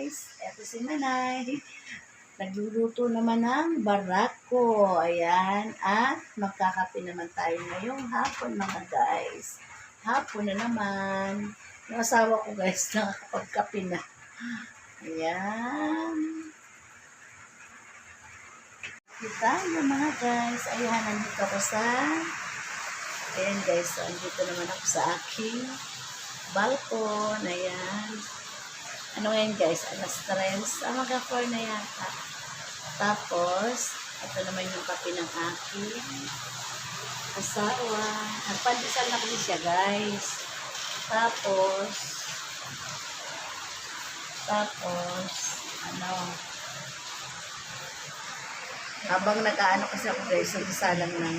guys. Eto si Manay. Nagluluto naman ng barako. Ayan. At magkakape naman tayo ngayong hapon mga guys. Hapon na naman. Yung asawa ko guys nakakapagkape na. Ayan. Yung mga guys. Ayan, nandito ako sa Ayan guys, so andito naman ako sa aking balkon. Ayan. Ano ngayon guys? Alas 3. Ah, mag-4 na yata. Tapos, ito naman yung kape ng aking asawa. Nagpandesal na kasi siya guys. Tapos, tapos, ano, habang nag-ano kasi ako guys, nagsasalang ng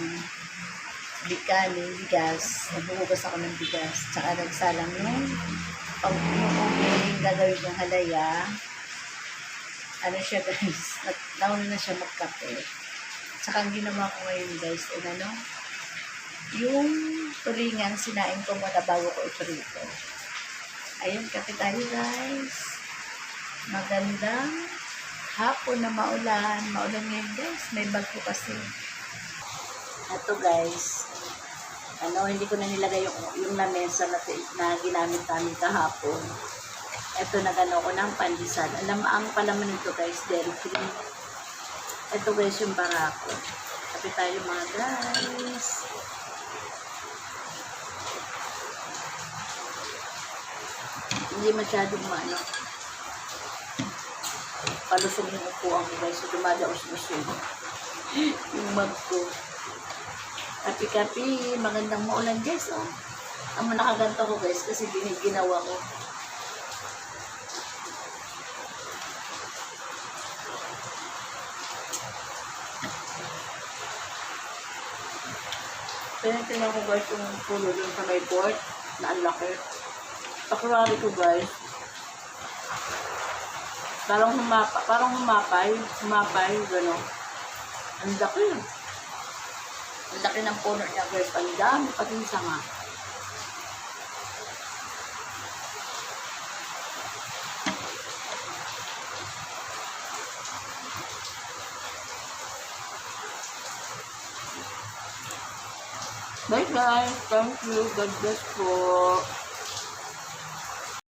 bikaning bigas. Nagbuhugas ako ng bigas. Tsaka nagsalang nung pag umuubing gagawin ng halaya. Ano siya guys, nag- nauna na siya magkape. Tsaka ang ginawa ko ngayon guys, ay ano, yung tulingan, sinain ko muna bago ko iprito. Ayun, kape tayo guys. Magandang hapon na maulan. Maulan ngayon guys, may bagyo kasi. Ito guys, ano, hindi ko na nilagay yung, yung lamesa na, na ginamit namin kahapon. Ito, nagano ko ng pandesal. Alam, ang palaman nito guys, dairy cream. Ito guys, yung barako. Kape tayo mga guys. Hindi masyadong maano. Palusog yung upuan ko guys. So, dumadaos-dos yun. yung mug ko. Kapi-kapi, magandang maulan guys, oh. Ang nakaganto ko guys kasi ginawa ko. Tinitingnan ko guys yung puno dun sa may port na ang laki. Pakurari ko guys. Parang humapa, parang humapay, humapay, gano'n. Ang laki. Ang laki ng puno niya guys. Ang dami pati yung sanga. Bye guys. Thank you. God bless po.